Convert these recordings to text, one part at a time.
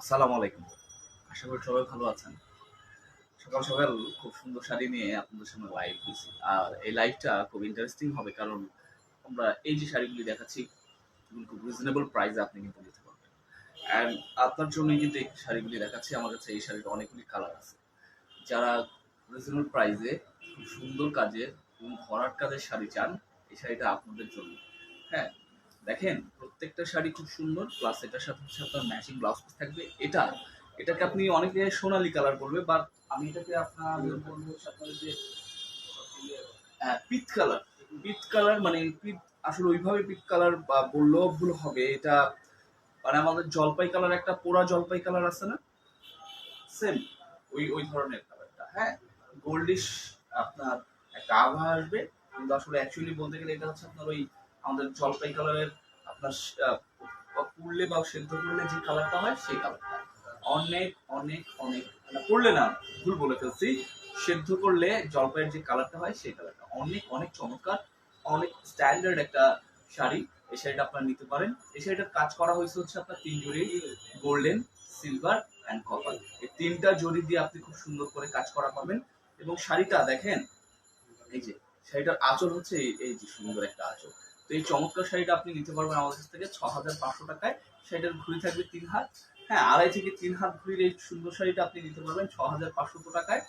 আসসালামু আলাইকুম। আশা করি সবাই ভালো আছেন। সকাল সকাল খুব সুন্দর শাড়ি নিয়ে আপনাদের সামনে লাইভ হয়েছি। আর এই লাইভটা খুব ইন্টারেস্টিং হবে কারণ আমরা এই যে শাড়িগুলি দেখাচ্ছি খুব রিজনেবল প্রাইসে আপনি কিন্তু নিতে পারবেন। অ্যান্ড আপনার জন্যই কিন্তু এই শাড়িগুলি দেখাচ্ছি। আমার কাছে এই শাড়িটা অনেকগুলি কালার আছে। যারা রিজনেবল প্রাইসে খুব সুন্দর কাজের এবং ভরাট কাজের শাড়ি চান, এই শাড়িটা আপনাদের জন্য। হ্যাঁ দেখেন, প্রত্যেকটা শাড়ি খুব সুন্দর প্লাস এটার সাথে আপনার ম্যাচিং ব্লাউজ পিস থাকবে। এটা, এটাকে আপনি অনেকে সোনালি কালার করবে বাট আমি এটাকে আপনার বলব হচ্ছে আপনার যে পিত কালার পিত কালার মানে পিত, আসলে ওইভাবে পিত কালার বা বললেও ভুল হবে। এটা মানে আমাদের জলপাই কালার একটা পোড়া জলপাই কালার আছে না? সেম ওই ওই ধরনের কালারটা হ্যাঁ গোল্ডিশ আপনার একটা আভা আসবে, কিন্তু আসলে অ্যাকচুয়ালি বলতে গেলে এটা হচ্ছে আপনার ওই আমাদের জলপাই কালারের আপনার পুড়লে বা সেদ্ধ করলে যে কালারটা হয় সেই কালারটা অনেক অনেক অনেক না পড়লে না, ভুল বলে ফেলছি। সেদ্ধ করলে জলপাইয়ের যে কালারটা হয় সেই কালারটা অনেক অনেক চমৎকার, অনেক স্ট্যান্ডার্ড একটা শাড়ি। এই শাড়িটা আপনারা নিতে পারেন। এই শাড়িটার কাজ করা হয়েছে হচ্ছে আপনার তিন জড়ি গোল্ডেন সিলভার অ্যান্ড কপার এই তিনটা জড়ি দিয়ে আপনি খুব সুন্দর করে কাজ করা পাবেন। এবং শাড়িটা দেখেন, এই যে, শাড়িটার আঁচল হচ্ছে এই যে সুন্দর একটা আঁচল। তো এই চমৎকার শাড়িটা আপনি নিতে পারবেন আমাদের কাছ থেকে ছ হাজার পাঁচশো টাকায়। শাড়িটার ঘুড়ি থাকবে তিন হাত। হ্যাঁ আড়াই থেকে তিন হাত ঘুড়ির এই সুন্দর শাড়িটা আপনি নিতে পারবেন ছ হাজার পাঁচশো টাকায়।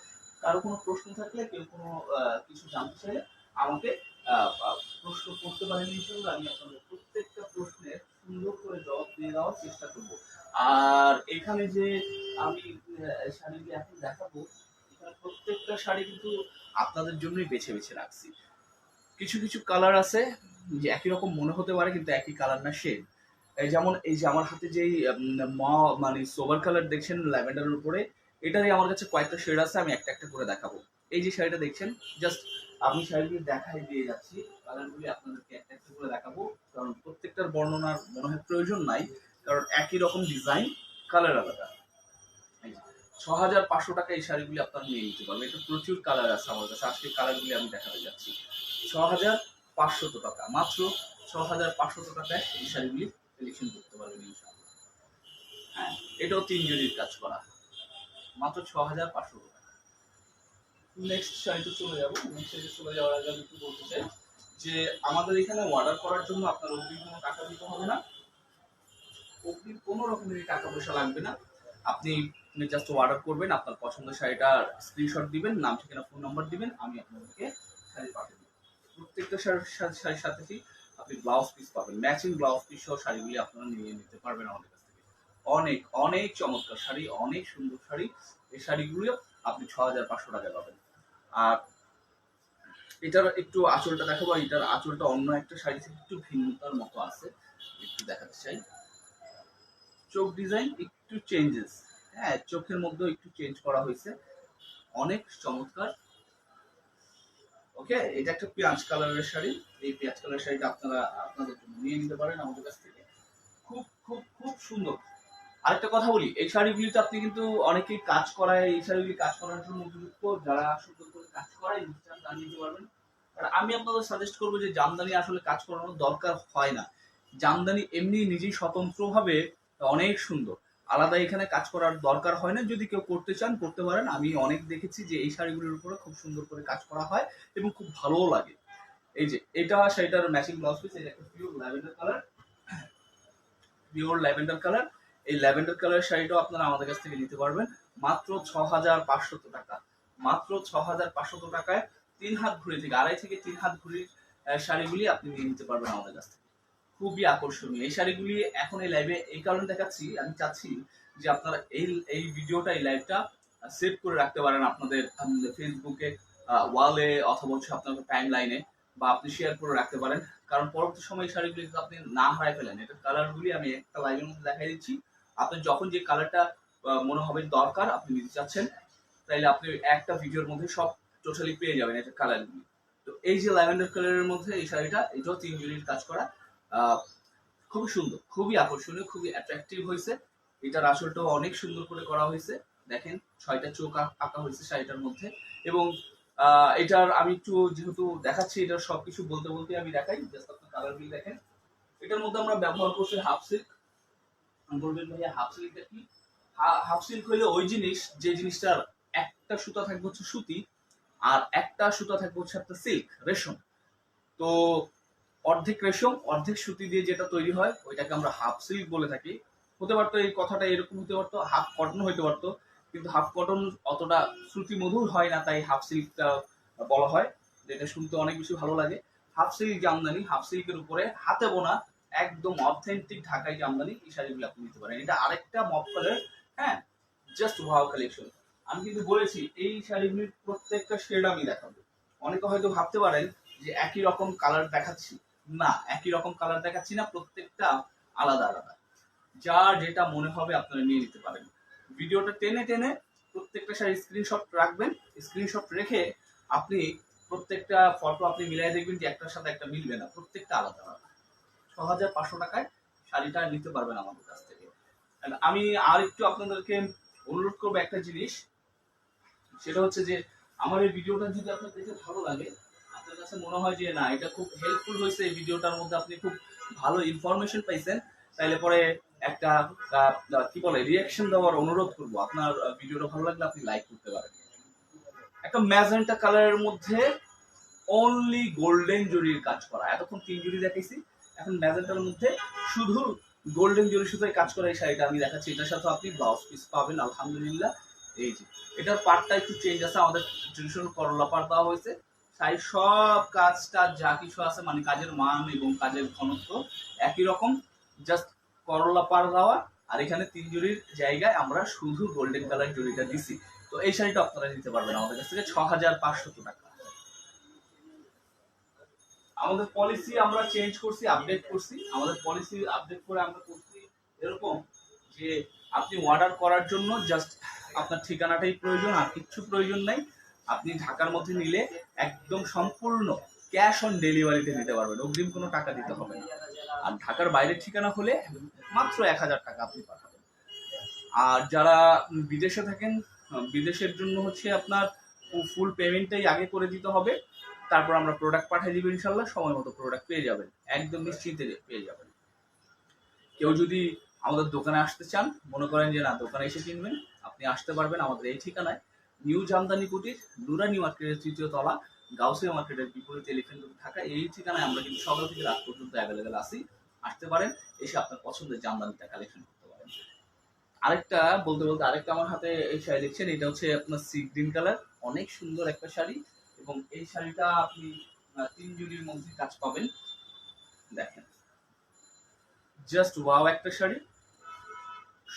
কারও কোনো প্রশ্ন থাকলে, কেউ কোনো কিছু জানতে চাইলে আমাকে প্রশ্ন করতে পারেন ইনশাল্লাহ আমি আপনাদের প্রত্যেকটা প্রশ্নের সুন্দর করে জবাব দিয়ে দেওয়ার চেষ্টা করব। আর এখানে যে আমি শাড়িটি এখন দেখাবো, এখানে প্রত্যেকটা শাড়ি কিন্তু আপনাদের জন্যই বেছে বেছে রাখছি। কিছু কিছু কালার আছে যে একই রকম মনে হতে পারে, কিন্তু একই কালার না শেড যেমন, এই যে আমার হাতে যেই মা মানে সোভার কালার দেখছেন ল্যাভেন্ডারের উপরে, এটারই আমার কাছে কয়েকটা শেড আছে, আমি একটা একটা করে দেখাবো। এই যে শাড়িটা দেখছেন জাস্ট আমি শাড়িগুলি দেখাই দিয়ে যাচ্ছি কালারগুলি আপনাদেরকে একটা একটা করে দেখাবো, কারণ প্রত্যেকটার বর্ণনার মনে হয় প্রয়োজন নাই, কারণ একই রকম ডিজাইন কালার আলাদা। ছ হাজার পাঁচশো টাকা এই শাড়িগুলি আপনার নিয়ে নিতে পারবেন, এটা প্রচুর কালার আছে আমার কাছে আজকে কালারগুলি আমি দেখাতে যাচ্ছি। ছ হাজার পাঁচশত টাকা। মাত্র ছ হাজার পাঁচশত টাকায় এই শাড়িগুলি সিলেকশন করতে পারবেন হ্যাঁ এটাও তিন কাজ করা। মাত্র ছ হাজার পাঁচশো টাকা নেক্সট শাড়িতে চলে যাব। নেক্সট শাড়িতে চলে যাওয়ার আগে আমি একটু বলতে চাই যে আমাদের এখানে অর্ডার করার জন্য আপনার অগ্রিম কোনো টাকা দিতে হবে না। অগ্রিম কোনো রকমের টাকা পয়সা লাগবে না। আপনি জাস্ট অর্ডার করবেন, আপনার পছন্দের শাড়িটার স্ক্রিনশট দিবেন, নাম, ঠিকানা ফোন নাম্বার দিবেন, আমি আপনাদেরকে শাড়ি পাঠিয়ে প্রত্যেকটা শাড়ির শাড়ির সাথে আপনি ব্লাউজ পিস পাবেন। ম্যাচিং ব্লাউজ পিস সহ শাড়িগুলি আপনারা নিয়ে নিতে পারবেন আমাদের কাছ থেকে। অনেক অনেক চমৎকার শাড়ি, অনেক সুন্দর শাড়ি। এই শাড়িগুলো আপনি ছ হাজার পাঁচশো টাকায় পাবেন। আর এটার একটু আঁচলটা দেখাবো। এটার আঁচলটা অন্য একটা শাড়ি থেকে একটু ভিন্নতার মতো আছে। একটু দেখাতে চাই। চোখ ডিজাইন একটু চেঞ্জেস হ্যাঁ চোখের মধ্যেও একটু চেঞ্জ করা হয়েছে। অনেক চমৎকার। ওকে এটা একটা পেঁয়াজ কালারের শাড়ি। এই পেঁয়াজ কালারের শাড়িটা আপনারা আপনাদের জন্য নিয়ে নিতে পারেন আমাদের কাছ থেকে। খুব খুব খুব সুন্দর। আরেকটা কথা বলি এই শাড়িগুলিতে আপনি কিন্তু অনেকেই কাজ করায় এই শাড়িগুলি কাজ করার জন্য উপযুক্ত যারা সুন্দর করে কাজ করায় চান, তারা নিতে পারবেন। আর আমি আপনাদের সাজেস্ট করব যে জামদানি আসলে কাজ করানোর দরকার হয় না। জামদানি এমনি নিজেই স্বতন্ত্রভাবে অনেক সুন্দর। আলাদা এখানে কাজ করার দরকার হয় না। যদি কেউ করতে চান, করতে পারেন। আমি অনেক দেখেছি যে এই শাড়িগুলির উপরে খুব সুন্দর করে কাজ করা হয় এবং খুব ভালোও লাগে। এই যে, এটা শাড়িটার ম্যাচিং ব্লাউজ পিস এটা একটা pure lavender colour pure lavender colour এই ল্যাভেন্ডার কালারের শাড়িটাও আপনারা আমাদের কাছ থেকে নিতে পারবেন। মাত্র ছ হাজার পাঁচশত টাকা। মাত্র ছ হাজার পাঁচশত টাকায় তিন হাত ঘুরে থেকে, আড়াই থেকে তিন হাত ঘুরির শাড়িগুলি আপনি নিয়ে নিতে পারবেন আমাদের কাছ থেকে। খুবই আকর্ষণীয়। এই শাড়িগুলি এখন এই লাইভে এই কারণে দেখাচ্ছি, আমি চাচ্ছি যে আপনারা এই এই ভিডিওটা, এই লাইভটা সেভ করে রাখতে পারেন আপনাদের ফেসবুকে ওয়ালে অথবা হচ্ছে আপনার টাইম লাইনে বা আপনি শেয়ার করে রাখতে পারেন। কারণ পরবর্তী সময় এই শাড়িগুলি যদি আপনি না হারাই ফেলেন এটা কালারগুলি আমি একটা লাইভের মধ্যে দেখাই দিচ্ছি। আপনি যখন যে কালারটা মনে হবে দরকার, আপনি নিতে চাচ্ছেন, তাইলে আপনি একটা ভিডিওর মধ্যে সব টোটালি পেয়ে যাবেন এটা কালারগুলি তো এই যে ল্যাভেন্ডার কালারের মধ্যে এই শাড়িটা, এটাও তিন জুড়ির কাজ করা। খুবই সুন্দর, খুবই আকর্ষণীয়, খুবই অ্যাট্রাকটিভ হয়েছে। এটার আসলটাও অনেক সুন্দর করে করা হয়েছে। দেখেন, ছয়টা চোখ আঁক- হয়েছে শাড়িটার মধ্যে। এবং এটার আমি একটু যেহেতু দেখাচ্ছি, এটার সবকিছু বলতে বলতে আমি দেখাই। জাস্ট আপনি দেখেন। এটার মধ্যে আমরা ব্যবহার করছি হাফ সিল্ক বলবেন ভাইয়া হাফ সিল্কটা কি? হাফ সিল্ক হইলে ওই জিনিস, যে জিনিসটার একটা সুতা থাকবে হচ্ছে সুতি, আর একটা সুতা থাকবে হচ্ছে একটা সিল্ক রেশম। তো অর্ধেক রেশম, অর্ধেক সুতি দিয়ে যেটা তৈরি হয়, ওইটাকে আমরা হাফ সিল্ক বলে থাকি। হতে পারতো এই কথাটা এরকম হতে পারতো হাফ কটন হতে পারতো, কিন্তু হাফ কটন অতটা শ্রুতি মধুর হয় না, তাই হাফ সিল্কটা বলা হয়। যেটা শুনতে অনেক বেশি ভালো লাগে। হাফ সিল্ক জামদানি হাফ সিল্কের উপরে হাতে বোনা একদম অথেন্টিক ঢাকাই জামদানি এই শাড়িগুলো আপনি নিতে পারেন। এটা আরেকটা মপ হ্যাঁ জাস্ট ওয়াও কালেকশন আমি কিন্তু বলেছি, এই শাড়িগুলির প্রত্যেকটা শেড আমি দেখাবো। অনেকে হয়তো ভাবতে পারেন যে একই রকম কালার দেখাচ্ছি। না, একই রকম কালার দেখাচ্ছি না, প্রত্যেকটা আলাদা আলাদা। যার যেটা মনে হবে আপনারা নিয়ে নিতে পারেন। ভিডিওটা টেনে টেনে প্রত্যেকটা শাড়ি স্ক্রিনশট রাখবেন। স্ক্রিনশট রেখে আপনি প্রত্যেকটা ফটো আপনি মিলাই দেখবেন যে একটার সাথে একটা মিলবে না, প্রত্যেকটা আলাদা আলাদা। ছ হাজার পাঁচশো টাকায় শাড়িটা নিতে পারবেন আমাদের কাছ থেকে। আমি আর একটু আপনাদেরকে অনুরোধ করব একটা জিনিস। সেটা হচ্ছে যে, আমার এই ভিডিওটা যদি আপনার দেখে ভালো লাগে কাছে মনে হয় যে, না, এটা খুব হেল্পফুল হয়েছে এই ভিডিওটার মধ্যে। আপনি খুব ভালো ইনফরমেশন পাইছেন। তাইলে পরে একটা কি বলে রিয়াকশন দেওয়ার অনুরোধ করব। আপনার ভিডিওটা ভালো লাগলে আপনি লাইক করতে পারেন। একটা ম্যাজেন্টা কালারের মধ্যে অনলি গোল্ডেন জরির কাজ করা। এতক্ষণ তিন জরি দেখাইছি। এখন ম্যাজেন্টার মধ্যে শুধু গোল্ডেন জরি সুতোয় কাজ করা এই শাড়িটা আমি দেখাচ্ছি। এটার সাথে আপনি ব্লাউজ পিস পাবেন, আলহামদুলিল্লাহ। এই যে, এটার পার্টটা একটু চেঞ্জ আছে। আমাদের ট্রেডিশনাল করলা পাট দেওয়া হয়েছে। শাড়ি সব কাজটা যা কিছু আছে মানে কাজের মান এবং কাজের ঘনত্ব একই রকম। জাস্ট করলা পার দেওয়া আর এখানে তিন জরির জায়গায় আমরা শুধু গোল্ডেন কালার জরিটা দিছি। তো এই শাড়িটা আপনারা নিতে পারবেন আমাদের কাছ থেকে ছ হাজার পাঁচশত টাকা। আমাদের পলিসি আমরা চেঞ্জ করছি আপডেট করছি। আমাদের পলিসি আপডেট করে আমরা করছি এরকম যে আপনি অর্ডার করার জন্য জাস্ট আপনার ঠিকানাটাই প্রয়োজন আর কিচ্ছু প্রয়োজন নাই। আপনি ঢাকার মধ্যে নিলে একদম সম্পূর্ণ ক্যাশ অন ডেলিভারিতে নিতে পারবেন। অগ্রিম কোনো টাকা দিতে হবে না। আর ঢাকার বাইরের ঠিকানা হলে মাত্র এক হাজার টাকা আপনি পাঠাবেন। আর যারা বিদেশে থাকেন বিদেশের জন্য হচ্ছে আপনার ফুল পেমেন্টটাই আগে করে দিতে হবে। তারপর আমরা প্রোডাক্ট পাঠিয়ে দিব ইনশাল্লাহ সময় মতো প্রোডাক্ট পেয়ে যাবেন। একদম নিশ্চিন্তে পেয়ে যাবেন। কেউ যদি আমাদের দোকানে আসতে চান, মনে করেন যে না, দোকানে এসে কিনবেন, আপনি আসতে পারবেন আমাদের এই ঠিকানায়। নিউ জামদানি কুটির নুরানি মার্কেটের তৃতীয় তলা, গাউসিয়া মার্কেটের বিপরীতে এলিফেন্ট ঢাকা এই ঠিকানায় আমরা কিন্তু সকাল থেকে রাত পর্যন্ত অ্যাভেলেবেল আছি। আসতে পারেন, এসে আপনার পছন্দের জামদানিটা কালেকশন করতে পারেন। আরেকটা, বলতে বলতে আরেকটা আমার হাতে এই শাড়ি দেখছেন, এটা হচ্ছে আপনার সি গ্রিন কালার অনেক সুন্দর একটা শাড়ি এবং এই শাড়িটা আপনি তিন জুড়ির মধ্যে কাজ পাবেন। দেখেন জাস্ট ওয়াও একটা শাড়ি,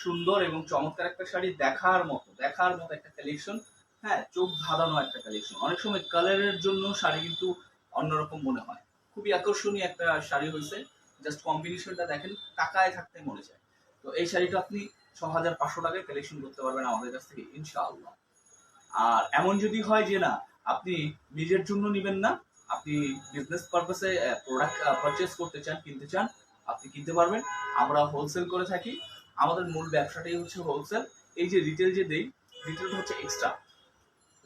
সুন্দর এবং চমৎকার একটা শাড়ি, দেখার মতো দেখার মতো একটা কালেকশন হ্যাঁ চোখ ধাঁধানো একটা কালেকশন অনেক সময় কালারের জন্য শাড়ি কিন্তু অন্যরকম মনে হয়। খুবই আকর্ষণীয় একটা শাড়ি হয়েছে। জাস্ট কম্বিনেশনটা দেখেন, টাকায় থাকতে মনে যায় তো এই শাড়িটা আপনি ছ হাজার পাঁচশো টাকায় কালেকশন করতে পারবেন আমাদের কাছ থেকে, ইনশাআল্লাহ। আর এমন যদি হয় যে না, আপনি নিজের জন্য নেবেন না, আপনি বিজনেস পারপাসে প্রোডাক্ট পারচেস করতে চান, কিনতে চান, আপনি কিনতে পারবেন। আমরা হোলসেল করে থাকি। আমাদের মূল ব্যবসাটাই হচ্ছে হোলসেল এই যে রিটেল যে দেই রিটেলটা হচ্ছে এক্সট্রা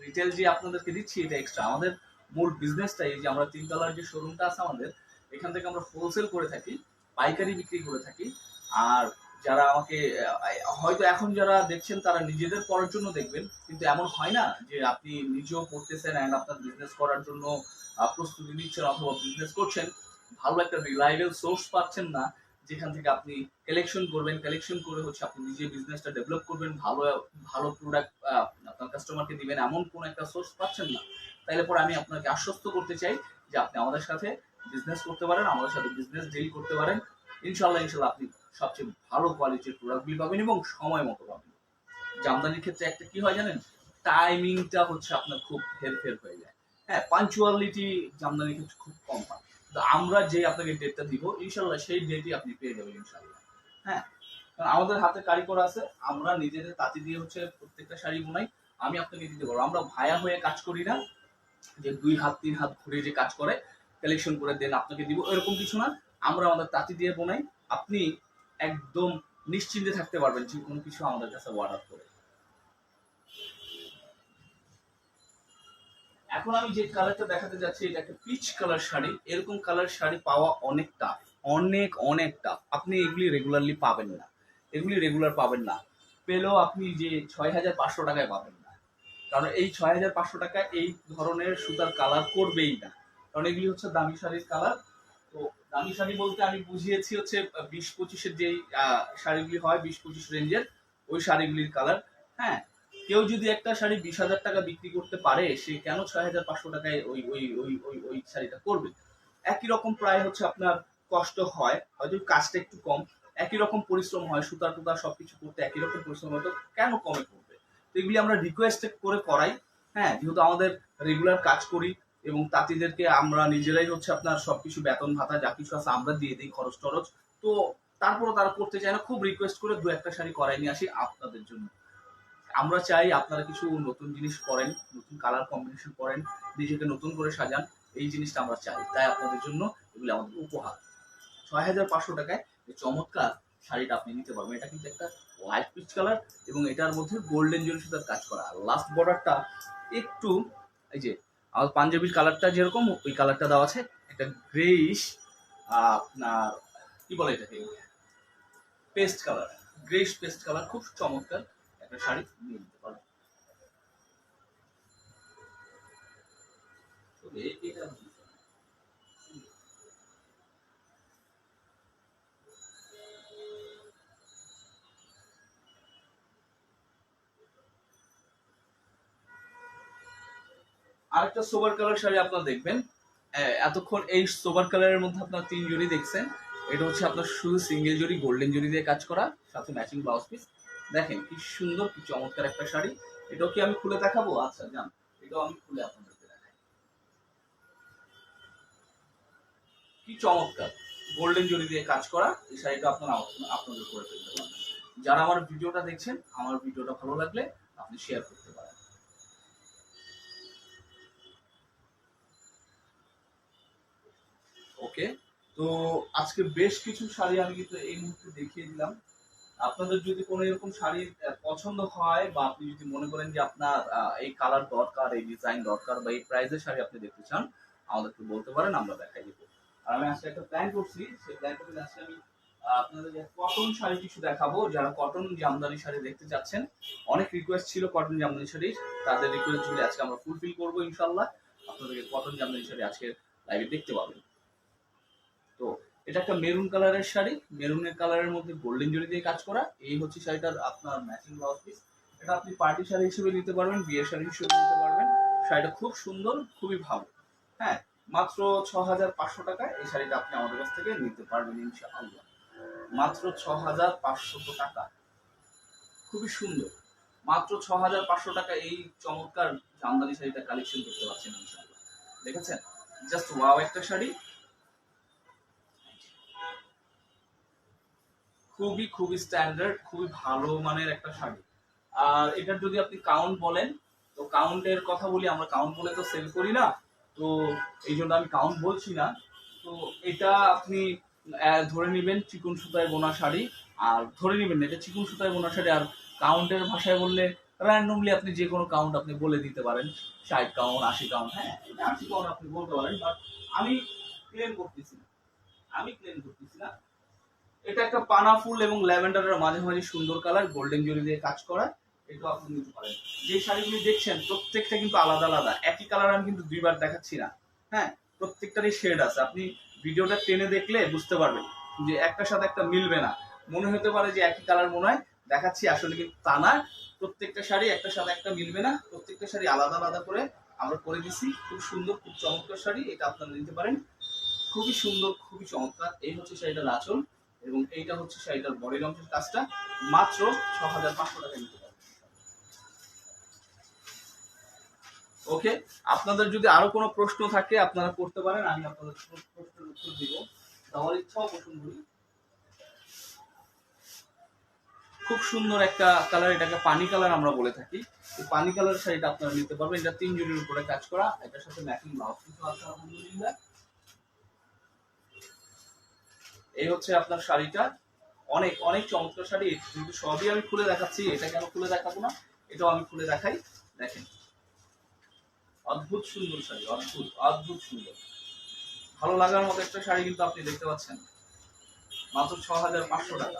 রিটেল যে আপনাদেরকে দিচ্ছি, এটা এক্সট্রা আমাদের মূল বিজনেসটাই যে আমরা তিনতলার যে শোরুমটা আছে আমাদের, এখান থেকে আমরা হোলসেল করে থাকি, পাইকারি বিক্রি করে থাকি। আর যারা আমাকে হয়তো এখন যারা দেখছেন, তারা নিজেদের পড়ার জন্য দেখবেন। কিন্তু এমন হয় না যে আপনি নিজেও পড়তেছেন অ্যান্ড আপনার বিজনেস করার জন্য প্রস্তুতি নিচ্ছেন অথবা বিজনেস করছেন। ভালো একটা রিলায়েবল সোর্স পাচ্ছেন না। যেখান থেকে আপনি কালেকশন করবেন কালেকশন করে হচ্ছে আপনি নিজে বিজনেসটা ডেভেলপ করবেন, ভালো ভালো প্রোডাক্ট আপনার কাস্টমারকে দিবেন এমন কোন একটা সোর্স পাচ্ছেন না। তাইলে পরে আমি আপনাকে আশ্বস্ত করতে চাই যে আপনি আমাদের সাথে বিজনেস করতে পারেন, আমাদের সাথে বিজনেস ডিল করতে পারেন। ইনশাল্লাহ ইনশাল্লাহ আপনি সবচেয়ে ভালো কোয়ালিটির প্রোডাক্টগুলি পাবেন এবং সময় মতো পাবেন। জামদানির ক্ষেত্রে একটা কি হয় জানেন? টাইমিংটা হচ্ছে আপনার খুব হেরফের হয়ে যায়। হ্যাঁ পাঞ্চুয়ালিটি জামদানির ক্ষেত্রে খুব কম তো আমরা যে আপনাকে ডেটটা দিব ইনশাল্লাহ সেই ডেটই আপনি পেয়ে যাবেন ইনশাল্লাহ। হ্যাঁ। কারণ আমাদের হাতে কারিগর আছে আমরা নিজেদের তাঁতি দিয়ে হচ্ছে প্রত্যেকটা শাড়ি বোনাই আমি আপনাকে দিতে পারব। আমরা ভায়া হয়ে কাজ করি না যে দুই হাত তিন হাত ঘুরে যে কাজ করে কালেকশন করে দেন আপনাকে দিব এরকম কিছু না। আমরা আমাদের তাঁতি দিয়ে বোনাই আপনি একদম নিশ্চিন্তে থাকতে পারবেন যে কোনো কিছু আমাদের কাছে অর্ডার করে। এখন আমি যে কালারটা দেখাতে যাচ্ছি, এটা একটা পিচ কালার শাড়ি। এরকম কালার শাড়ি পাওয়া অনেক টাফ অনেক অনেক টাফ আপনি এগুলি রেগুলারলি পাবেন না। এগুলি রেগুলার পাবেন না। পেলেও আপনি যে ছয় হাজার পাঁচশো টাকায় পাবেন না। কারণ এই ছয় হাজার পাঁচশো টাকা এই ধরনের সুতার কালার করবেই না। কারণ এগুলি হচ্ছে দামি শাড়ির কালার তো দামি শাড়ি বলতে আমি বুঝিয়েছি হচ্ছে বিশ পঁচিশের যেই শাড়িগুলি হয়, বিশ পঁচিশ রেঞ্জের ওই শাড়িগুলির কালার হ্যাঁ কেউ যদি একটা শাড়ি বিশ হাজার টাকা বিক্রি করতে পারে, সে কেন ছয় হাজার পাঁচশো টাকায় ওই ওই ওই ওই ওই শাড়িটা করবে? একই রকম প্রায় হচ্ছে আপনার কষ্ট হয়, হয়তো কাজটা একটু কম, একই রকম পরিশ্রম হয় সুতা টুতা সবকিছু করতে একই রকম পরিশ্রম হয়, তো কেন কমে করবে তো এগুলি আমরা রিকোয়েস্ট করে করাই হ্যাঁ যেহেতু আমাদের রেগুলার কাজ করি এবং তাঁতিদেরকে আমরা নিজেরাই হচ্ছে আপনার সবকিছু বেতন ভাতা যা কিছু আছে আমরা দিয়ে দিই খরচ টরচ, তো তারপরে তারা করতে চায় না, খুব রিকোয়েস্ট করে দু একটা শাড়ি করাই নিয়ে আসি আপনাদের জন্য। আমরা চাই আপনারা কিছু নতুন জিনিস করেন, নতুন কালার কম্বিনেশন করেন, নিজেকে নতুন করে সাজান, এই জিনিসটা আমরা চাই। তাই আপনাদের জন্য এগুলি আমাদের উপহার। ছয় হাজার পাঁচশো টাকায় এই চমৎকার শাড়িটা আপনি নিতে পারবেন, এটা কিন্তু একটা লাইট পিচ কালার এবং এটার মধ্যে গোল্ডেন জরি সুতার কাজ করা। লাস্ট বর্ডারটা একটু, এই যে আমার পাঞ্জাবির কালারটা যেরকম, ওই কালারটা দেওয়া আছে, একটা গ্রেইশ আপনার, কি বলে এটাকে? Paste colour greyish paste colour খুব চমৎকার। একটা শাড়ি নিয়ে নিতে এটা আরেকটা সোবার কালার শাড়ি আপনারা দেখবেন। এতক্ষণ এই সোবার কালারের মধ্যে আপনার তিন জড়ি দেখছেন। এটা হচ্ছে আপনার শুধু সিঙ্গেল জড়ি গোল্ডেন জড়ি দিয়ে কাজ করা, সাথে ম্যাচিং ব্লাউজ পিস দেখেন কি সুন্দর, কি চমৎকার একটা শাড়ি। এটাও কি আমি খুলে দেখাবো? আচ্ছা যান। এটাও আমি খুলে আপনাদেরকে দেখাই। কি চমৎকার। গোল্ডেন জড়ি দিয়ে কাজ করা, এই শাড়িটা আপনারা আপ- আপনাদের করে ফেলতে পারেন। যারা আমার ভিডিওটা দেখছেন, আমার ভিডিওটা ভালো লাগলে আপনি শেয়ার করতে পারেন। ওকে তো আজকে বেশ কিছু শাড়ি আমি কিন্তু এই মুহূর্তে দেখিয়ে দিলাম। আপনাদের যদি কোনো এরকম শাড়ি পছন্দ হয় বা আপনি যদি মনে করেন যে আপনার এই কালার দরকার, এই ডিজাইন দরকার বা এই প্রাইজের শাড়ি আপনি দেখতে চান, আমাদেরকে বলতে পারেন, আমরা দেখাই দেবো। আর আমি আজকে একটা প্ল্যান করছি, সেই প্ল্যান করতে আজকে আমি আপনাদের কটন শাড়ি কিছু দেখাবো। যারা কটন জামদানি শাড়ি দেখতে চাচ্ছেন, অনেক রিকোয়েস্ট ছিল কটন জামদানি শাড়ি তাদের রিকোয়েস্ট যদি আজকে আমরা ফুলফিল করব ইনশাল্লাহ আপনাদেরকে কটন জামদানি শাড়ি আজকে লাইভে দেখতে পাবেন। এটা একটা মেরুন কালারের শাড়ি। মেরুনের কালারের মধ্যে গোল্ডেন জরি দিয়ে কাজ করা। এই হচ্ছে শাড়িটার আপনার ম্যাচিং ব্লাউজ পিস এটা আপনি পার্টি শাড়ি হিসেবে নিতে পারবেন, বিয়ের শাড়ি হিসেবে নিতে পারবেন। শাড়িটা খুব সুন্দর, খুবই ভালো। হ্যাঁ মাত্র ছ হাজার পাঁচশো টাকায় এই শাড়িটা আপনি আমাদের কাছ থেকে নিতে পারবেন ইনশাআল্লাহ। মাত্র ছ হাজার পাঁচশত টাকা। খুবই সুন্দর। মাত্র ছ হাজার পাঁচশো টাকা এই চমৎকার জামদানি শাড়িটা কালেকশন করতে পারছেন ইনশাআল্লাহ। দেখেছেন? জাস্ট ওয়াও একটা শাড়ি। খুবই খুবই স্ট্যান্ডার্ড খুবই ভালো মানের একটা শাড়ি। আর এটার যদি আপনি কাউন্ট বলেন, তো কাউন্টের কথা বলি, আমরা কাউন্ট বলে তো সেল করি না, তো এই জন্য আমি কাউন্ট বলছি না। তো এটা আপনি ধরে নেবেন চিকন সুতায় বোনা শাড়ি, আর ধরে নেবেন এটা চিকন সুতায় বোনা শাড়ি, আর কাউন্টের ভাষায় বললে র্যান্ডমলি আপনি যে কোনো কাউন্ট আপনি বলে দিতে পারেন, ষাট কাউন্ট আশি কাউন্ট হ্যাঁ এটা আশি কাউন্ট আপনি বলতে পারেন বাট আমি ক্লেম করতেছি না। আমি ক্লেম করতেছি না। এটা একটা পানা ফুল এবং ল্যাভেন্ডারের মাঝে মাঝে সুন্দর কালার, গোল্ডেন জরি দিয়ে কাজ করা। এটা আপনি নিতে পারেন। যে শাড়িগুলি দেখছেন, প্রত্যেকটা কিন্তু আলাদা আলাদা। একই কালার আমি কিন্তু দুইবার দেখাচ্ছি না। হ্যাঁ প্রত্যেকটারই শেড আছে। আপনি ভিডিওটা টেনে দেখলে বুঝতে পারবেন যে একটার সাথে একটা মিলবে না। মনে হতে পারে যে একই কালার মনে হয়। দেখাচ্ছি, আসলে কিন্তু তা না। প্রত্যেকটা শাড়ি একটার সাথে একটা মিলবে না। প্রত্যেকটা শাড়ি আলাদা আলাদা করে আমরা করে দিছি। খুব সুন্দর, খুব চমৎকার শাড়ি। এটা আপনারা নিতে পারেন। খুবই সুন্দর, খুবই চমৎকার। এই হচ্ছে শাড়িটার আঁচল। এবং এইটা হচ্ছে শাড়িটার বডির অংশের কাজটা। মাত্র ছ হাজার পাঁচশো টাকা নিতে পারবেন। ওকে, আপনাদের যদি আরও কোনো প্রশ্ন থাকে, আপনারা করতে পারেন, আমি আপনাদের প্রশ্নের উত্তর দিব। আমার ইচ্ছাও পোষণ করি। খুব সুন্দর একটা কালার, এটাকে পানি কালার আমরা বলে থাকি। এই পানি কালার শাড়িটা আপনারা নিতে পারবেন। এটা তিন জনের উপরে কাজ করা, এটার সাথে ম্যাচিং ব্লাউজ কিন্তু আলহামদুলিল্লাহ। এই হচ্ছে আপনার শাড়িটা। অনেক অনেক চমৎকার শাড়ি। কিন্তু সবই আমি খুলে দেখাচ্ছি। এটা কেন খুলে দেখাবো না? এটাও আমি খুলে দেখাই। দেখেন। অদ্ভুত সুন্দর শাড়ি, অদ্ভুত অদ্ভুত সুন্দর। ভালো লাগার মতো একটা শাড়ি কিন্তু আপনি দেখতে পাচ্ছেন। মাত্র ছ হাজার পাঁচশো টাকা।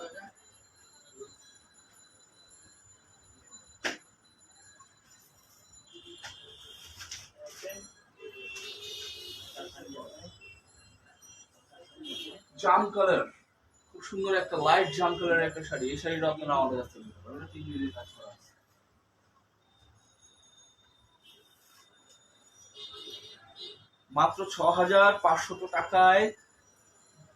জাম কালার, খুব সুন্দর একটা লাইট জাম কালারের একটা শাড়ি। এই শাড়িটা আপনারা আমাদের কাছ থেকে নিতে পারবেন তিন মিনিট কাজ করা আছে। মাত্র ছ হাজার পাঁচশত টাকায়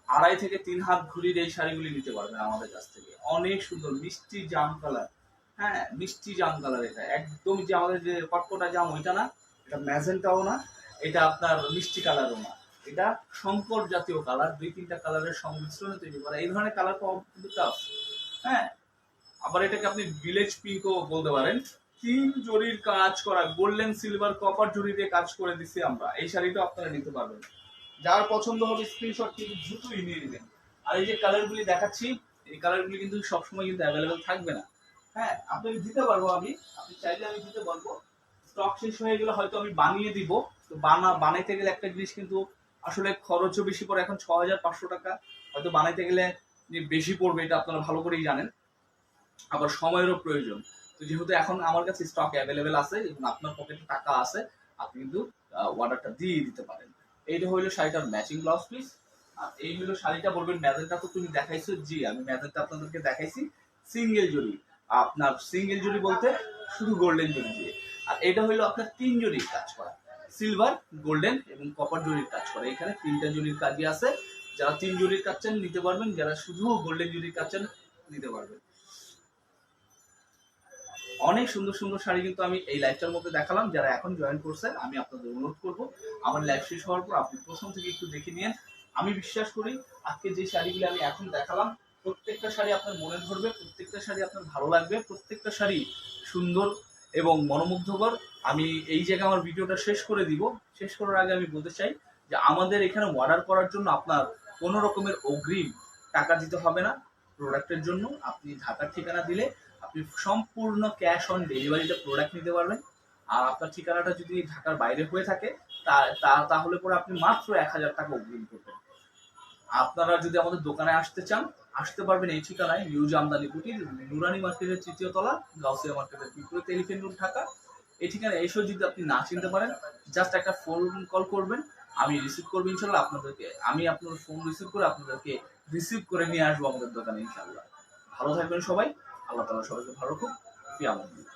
আড়াই থেকে তিন হাত ঘুরির এই শাড়িগুলি নিতে পারবেন আমাদের কাছ থেকে। অনেক সুন্দর, মিষ্টি জাম কালার। হ্যাঁ মিষ্টি জাম কালার এটা। একদম যে আমাদের যে কটকটা জাম, ওইটা না। এটা ম্যাজেন্টাও না। এটা আপনার মিষ্টি কালারও না। এটা শঙ্কর জাতীয় কালার দুই তিনটা কালারের সংমিশ্রণে তৈরি করা। এই ধরনের কালার পাওয়া কিন্তু টাফ হ্যাঁ? আবার এটাকে আপনি ভিলেজ পিঙ্কও বলতে পারেন। তিন জরির কাজ করা গোল্ডেন সিলভার কপার জরি দিয়ে কাজ করে দিছি আমরা। এই শাড়িটা আপনারা নিতে পারবেন। যার পছন্দ হবে স্ক্রিনশট কিন্তু দ্রুতই নিয়ে নেবেন। আর এই যে কালারগুলি দেখাচ্ছি, এই কালারগুলি কিন্তু সবসময় কিন্তু অ্যাভেলেবেল থাকবে না। হ্যাঁ? আপনাকে দিতে পারব আমি। আপনি চাইলে আমি দিতে পারব। স্টক শেষ হয়ে গেলে হয়তো আমি বানিয়ে দিব। তো বানা, বানাইতে গেলে একটা জিনিস কিন্তু আসলে খরচও বেশি পড়ে। এখন ছ হাজার পাঁচশো টাকা। হয়তো বানাইতে গেলে বেশি পড়বে, এটা আপনারা ভালো করেই জানেন। আবার সময়েরও প্রয়োজন। তো যেহেতু এখন আমার কাছে স্টক অ্যাভেলেবেল আছে, এবং আপনার পকেটে টাকা আছে, আপনি কিন্তু অর্ডারটা দিয়ে দিতে পারেন। এইটা হইল শাড়িটার ম্যাচিং ব্লাউজ পিস আর এই হলো শাড়িটা বলবেন ম্যাজেন্টা তো তুমি দেখাইছো। জি, আমি ম্যাজেন্টা আপনাদেরকে দেখাইছি। সিঙ্গেল জড়ি। আপনার সিঙ্গেল জড়ি বলতে শুধু গোল্ডেন জড়ি দিয়ে। আর এটা হইল আপনার তিন জড়ির কাজ করা। সিলভার গোল্ডেন এবং কপার জরির কাজ করে। এখানে তিনটা জরির কাজই আছে। যারা তিন জরির কাজ চান, নিতে পারবেন। যারা শুধু গোল্ডেন জরির কাজ চান, নিতে পারবেন। অনেক সুন্দর সুন্দর শাড়ি কিন্তু আমি এই লাইভটার মধ্যে দেখালাম। যারা এখন জয়েন করছেন আমি আপনাদের অনুরোধ করব, আমার লাইভ শেষ হওয়ার পর আপনি প্রথম থেকে একটু দেখে নিন। আমি বিশ্বাস করি, আজকে যে শাড়িগুলো আমি এখন দেখালাম, প্রত্যেকটা শাড়ি আপনার মনে ধরবে, প্রত্যেকটা শাড়ি আপনার ভালো লাগবে, প্রত্যেকটা শাড়ি সুন্দর এবং মনোমুগ্ধকর। আমি এই জায়গায় আমার ভিডিওটা শেষ করে দিব। শেষ করার আগে আমি বলতে চাই যে আমাদের এখানে অর্ডার করার জন্য আপনার কোনো রকমের অগ্রিম টাকা দিতে হবে না। প্রোডাক্টের জন্য আপনি ঢাকার ঠিকানা দিলে আপনি সম্পূর্ণ ক্যাশ অন ডেলিভারিতে প্রোডাক্ট নিতে পারবেন। আর আপনার ঠিকানাটা যদি ঢাকার বাইরে হয়ে থাকে, তা- তাহলে পরে আপনি মাত্র এক হাজার টাকা অগ্রিম করবেন। আপনারা যদি আমাদের দোকানে আসতে চান, আসতে পারবেন এই ঠিকানায় নিউজ আমদানি কুটির, নুরানি মার্কেটের তৃতীয় তলা, গাউসিয়া মার্কেটের বিপরীত এলিফেন্ট রোড, ঢাকা। এই ঠিকানা এসেও যদি আপনি না চিনতে পারেন জাস্ট একটা ফোন কল করবেন, আমি রিসিভ করব ইনশাল্লাহ, আপনাদেরকে, আমি আপনার ফোন রিসিভ করে আপনাদেরকে রিসিভ করে নিয়ে আসব আমাদের দোকানে ইনশাল্লাহ। ভালো থাকবেন সবাই, আল্লাহ তালা সবাইকে ভালো রাখুক ফিয়ামুল্লাহ